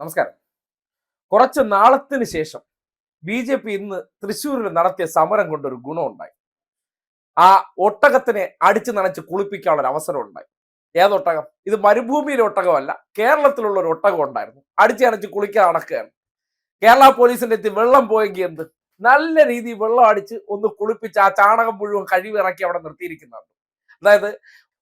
നമസ്കാരം. കുറച്ച് നാളത്തിന് ശേഷം ബി ജെ പി ഇന്ന് തൃശ്ശൂരിൽ നടത്തിയ സമരം കൊണ്ടൊരു ഗുണമുണ്ടായി ആ ഒട്ടകത്തിനെ അടിച്ചു നനച്ച് കുളിപ്പിക്കാനുള്ള ഒരു അവസരം ഉണ്ടായി. ഏതൊട്ടകം ഇത് മരുഭൂമിയിലെ ഒട്ടകമല്ല കേരളത്തിലുള്ള ഒരു ഒട്ടകം ഉണ്ടായിരുന്നു. അടിച്ചു നനച്ച് കുളിക്കാൻ നടക്കുകയാണ്. കേരള പോലീസിന്റെ എത്തി വെള്ളം പോയെങ്കിൽ എന്ത്? നല്ല രീതിയിൽ വെള്ളം അടിച്ച് ഒന്ന് കുളിപ്പിച്ച് ആ ചാണകം മുഴുവൻ കഴിവിറക്കി അവിടെ നിർത്തിയിരിക്കുന്നുണ്ട്. അതായത്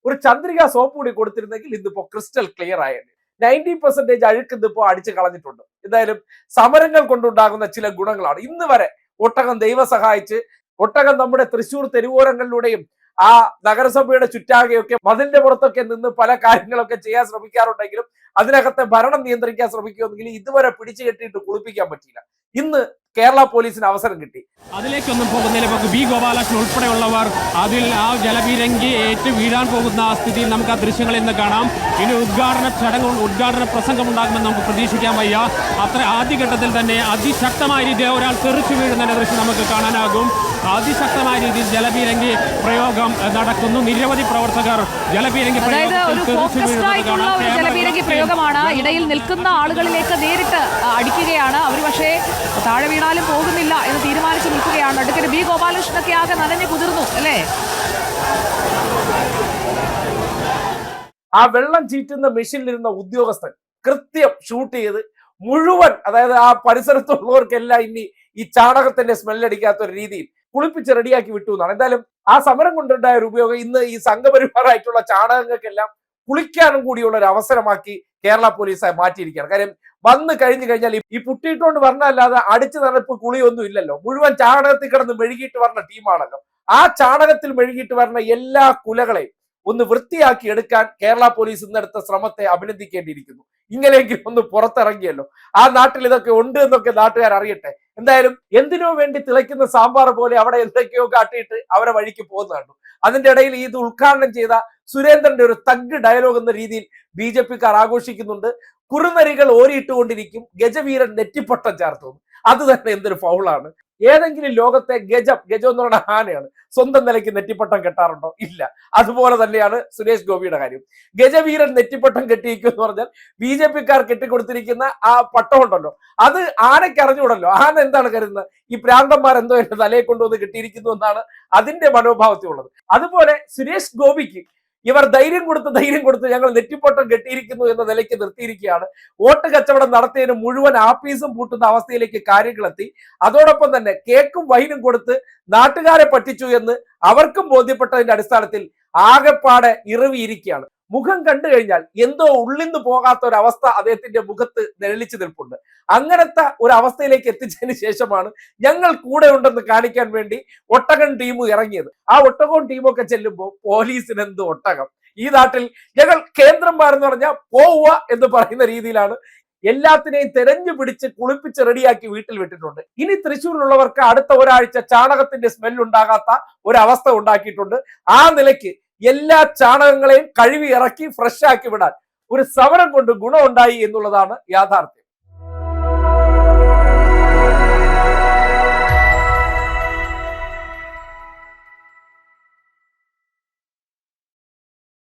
ഒരു ചന്ദ്രിക സോപ്പ് കൂടി കൊടുത്തിരുന്നെങ്കിൽ ഇന്നിപ്പോ ക്രിസ്റ്റൽ ക്ലിയർ ആയേനെ. നയന്റി പെർസെന്റേജ് അഴുക്കുന്ന് ഇപ്പോൾ അടിച്ചു കളഞ്ഞിട്ടുണ്ട്. എന്തായാലും സമരങ്ങൾ കൊണ്ടുണ്ടാകുന്ന ചില ഗുണങ്ങളാണ്. ഇന്ന് വരെ ഒട്ടകം ദൈവം സഹായിച്ച് ഒട്ടകം നമ്മുടെ തൃശ്ശൂർ തെരുവോരങ്ങളിലൂടെയും ആ നഗരസഭയുടെ ചുറ്റാകെയൊക്കെ മതിലിന്റെ പുറത്തൊക്കെ നിന്ന് പല കാര്യങ്ങളൊക്കെ ചെയ്യാൻ ശ്രമിക്കാറുണ്ടെങ്കിലും അതിനകത്തെ ഭരണം നിയന്ത്രിക്കാൻ ശ്രമിക്കുമെങ്കിൽ ഇതുവരെ പിടിച്ചു കെട്ടിയിട്ട് കുളിപ്പിക്കാൻ പറ്റിയില്ല. ഇന്ന് കേരള പോലീസിന് അവസരം കിട്ടി. അതിലേക്കൊന്നും പോകുന്നില്ല. നമുക്ക് ബി ഗോപാലകൃഷ്ണൻ ഉൾപ്പെടെയുള്ളവർ അതിൽ ആ ജലപീരങ്കി ഏറ്റു വീഴാൻ പോകുന്ന ആ സ്ഥിതിയിൽ നമുക്ക് ആ ദൃശ്യങ്ങളിൽ നിന്ന് കാണാം. ഇനി ഉദ്ഘാടന ചടങ്ങ് ഉദ്ഘാടന പ്രസംഗം ഉണ്ടാകുമെന്ന് നമുക്ക് പ്രതീക്ഷിക്കാൻ വയ്യ. അത്ര ആദ്യഘട്ടത്തിൽ തന്നെ അതിശക്തമായ രീതിയിൽ ഒരാൾ തെറിച്ചു വീഴുന്ന ദൃശ്യം നമുക്ക് കാണാനാകും. അതിശക്തമായ രീതിയിൽ ജലപീരങ്കി പ്രയോഗം നടക്കുന്നു. നിരവധി പ്രവർത്തകർ ജലപീരങ്കി പ്രയോഗമാണ്. ഇടയിൽ നിൽക്കുന്ന ആളുകളിലേക്ക് നേരിട്ട് അടിക്കുകയാണ്. അവർ പക്ഷേ താഴെ വീണാലും പോകുന്നില്ല എന്ന് തീരുമാനിച്ചു നിൽക്കുകയാണ്. അടുക്കൽ ബി ഗോപാലകൃഷ്ണനൊക്കെ ആകെ നനഞ്ഞു കുതിർന്നു അല്ലേ? ആ വെള്ളം ചീറ്റുന്ന മെഷീനിലിരുന്ന ഉദ്യോഗസ്ഥൻ കൃത്യം ഷൂട്ട് ചെയ്ത് മുഴുവൻ അതായത് ആ പരിസരത്തുള്ളവർക്കെല്ലാം ഇനി ഈ ചാണകത്തിന്റെ സ്മെല്ലടിക്കാത്ത ഒരു രീതിയിൽ കുളിപ്പിച്ച് റെഡിയാക്കി വിട്ടു എന്നാണ്. എന്തായാലും ആ സമരം കൊണ്ടുണ്ടായ ഒരു ഉപയോഗം ഇന്ന് ഈ സംഘപരിവാറായിട്ടുള്ള ചാണകങ്ങൾക്കെല്ലാം കുളിക്കാനും കൂടിയുള്ള ഒരു അവസരമാക്കി കേരള പോലീസായി മാറ്റിയിരിക്കുകയാണ്. കാര്യം വന്ന് കഴിഞ്ഞു കഴിഞ്ഞാൽ ഈ- പുട്ടിയിട്ടുകൊണ്ട് വരണല്ലാതെ അടിച്ചു തണുപ്പ് കുളിയൊന്നും ഇല്ലല്ലോ. മുഴുവൻ ചാണകത്തിൽ കിടന്ന് മെഴുകിയിട്ട് വരണ ടീമാണല്ലോ. ആ ചാണകത്തിൽ മെഴുകിയിട്ട് വരണ എല്ലാ കുലകളെയും ഒന്ന് വൃത്തിയാക്കി എടുക്കാൻ കേരള പോലീസ് ഇന്നെടുത്ത ശ്രമത്തെ അഭിനന്ദിക്കേണ്ടിയിരിക്കുന്നു. ഇങ്ങനെയെങ്കിലും ഒന്ന് പുറത്തിറങ്ങിയല്ലോ. ആ നാട്ടിൽ ഇതൊക്കെ ഉണ്ട് എന്നൊക്കെ നാട്ടുകാർ അറിയട്ടെ. എന്തായാലും എന്തിനോ വേണ്ടി തിളയ്ക്കുന്ന സാമ്പാർ പോലെ അവിടെ എന്തൊക്കെയോ കാട്ടിയിട്ട് അവരെ വഴിക്ക് പോകുന്നതാണ്. അതിന്റെ ഇടയിൽ ഇത് ഉദ്ഘാടനം ചെയ്ത സുരേന്ദ്രന്റെ ഒരു തഗ് ഡയലോഗ് എന്ന രീതിയിൽ ബി ജെ പിക്കാർ ആഘോഷിക്കുന്നുണ്ട്. കുറുനരികൾ ഓരിയിട്ടുകൊണ്ടിരിക്കും. ഗജവീരൻ നെറ്റിപ്പട്ടം ചേർത്തു. അത് തന്നെ എന്തൊരു ഫൗളാണ് ഏതെങ്കിലും ലോകത്തെ ഗജം ഗജം എന്ന് പറയുന്ന ആനയാണ് സ്വന്തം നിലയ്ക്ക് നെറ്റിപ്പട്ടം കെട്ടാറുണ്ടോ? ഇല്ല. അതുപോലെ തന്നെയാണ് സുരേഷ് ഗോപിയുടെ കാര്യം. ഗജവീരൻ നെറ്റിപ്പട്ടം കെട്ടിയിരിക്കും എന്ന് പറഞ്ഞാൽ ബി ജെ പിക്കാർ കെട്ടിക്കൊടുത്തിരിക്കുന്ന ആ പട്ടം ഉണ്ടല്ലോ അത് ആനയ്ക്ക് അറിഞ്ഞുകൂടല്ലോ. ആന എന്താണ് കരുതുന്നത്? ഈ പ്രാന്തന്മാർ എന്തോ എന്റെ തലയെ കൊണ്ടുവന്ന് കെട്ടിയിരിക്കുന്നു എന്നാണ് അതിന്റെ മനോഭാവത്തിലുള്ളത്. അതുപോലെ സുരേഷ് ഗോപിക്ക് ഇവർ ധൈര്യം കൊടുത്ത് ധൈര്യം കൊടുത്ത് ഞങ്ങൾ നെറ്റിപ്പൊട്ടം കെട്ടിയിരിക്കുന്നു എന്ന നിലയ്ക്ക് നിർത്തിയിരിക്കുകയാണ്. വോട്ട് കച്ചവടം നടത്തിയതിന് മുഴുവൻ ആഫീസും പൂട്ടുന്ന അവസ്ഥയിലേക്ക് കാര്യങ്ങളെത്തി. അതോടൊപ്പം തന്നെ കേക്കും വൈനും കൊടുത്ത് നാട്ടുകാരെ പറ്റിച്ചു എന്ന് അവർക്കും ബോധ്യപ്പെട്ടതിന്റെ അടിസ്ഥാനത്തിൽ ആകെപ്പാടെ ഇറവിയിരിക്കുകയാണ്. മുഖം കണ്ടു കഴിഞ്ഞാൽ എന്തോ ഉള്ളിന്ന് പോകാത്ത ഒരു അവസ്ഥ അദ്ദേഹത്തിന്റെ മുഖത്ത് നിഴലിച്ചു നിൽപ്പുണ്ട്. അങ്ങനത്തെ ഒരു അവസ്ഥയിലേക്ക് എത്തിച്ചതിന് ശേഷമാണ് ഞങ്ങൾ കൂടെ ഉണ്ടെന്ന് കാണിക്കാൻ വേണ്ടി ഒട്ടകൻ ടീം ഇറങ്ങിയത്. ആ ഒട്ടകൻ ടീമൊക്കെ ചെല്ലുമ്പോൾ പോലീസിന് എന്ത് ഒട്ടകം. ഈ നാട്ടിൽ ഞങ്ങൾ കേന്ദ്രം എന്ന് പറഞ്ഞാൽ പോവുക എന്ന് പറയുന്ന രീതിയിലാണ് എല്ലാത്തിനെയും തെരഞ്ഞു പിടിച്ച് കുളിപ്പിച്ച് റെഡിയാക്കി വീട്ടിൽ വിട്ടിട്ടുണ്ട്. ഇനി തൃശ്ശൂരിലുള്ളവർക്ക് അടുത്ത ഒരാഴ്ച ചാണകത്തിന്റെ സ്മെൽ ഉണ്ടാകാത്ത ഒരവസ്ഥ ഉണ്ടാക്കിയിട്ടുണ്ട്. ആ നിലയ്ക്ക് എല്ലാ ചാണകങ്ങളെയും കഴുകി ഇറക്കി ഫ്രഷ് ആക്കി വിടാൻ. ഒരു സമരം കൊണ്ട് ഗുണമുണ്ടായി എന്നുള്ളതാണ് യാഥാർത്ഥ്യം.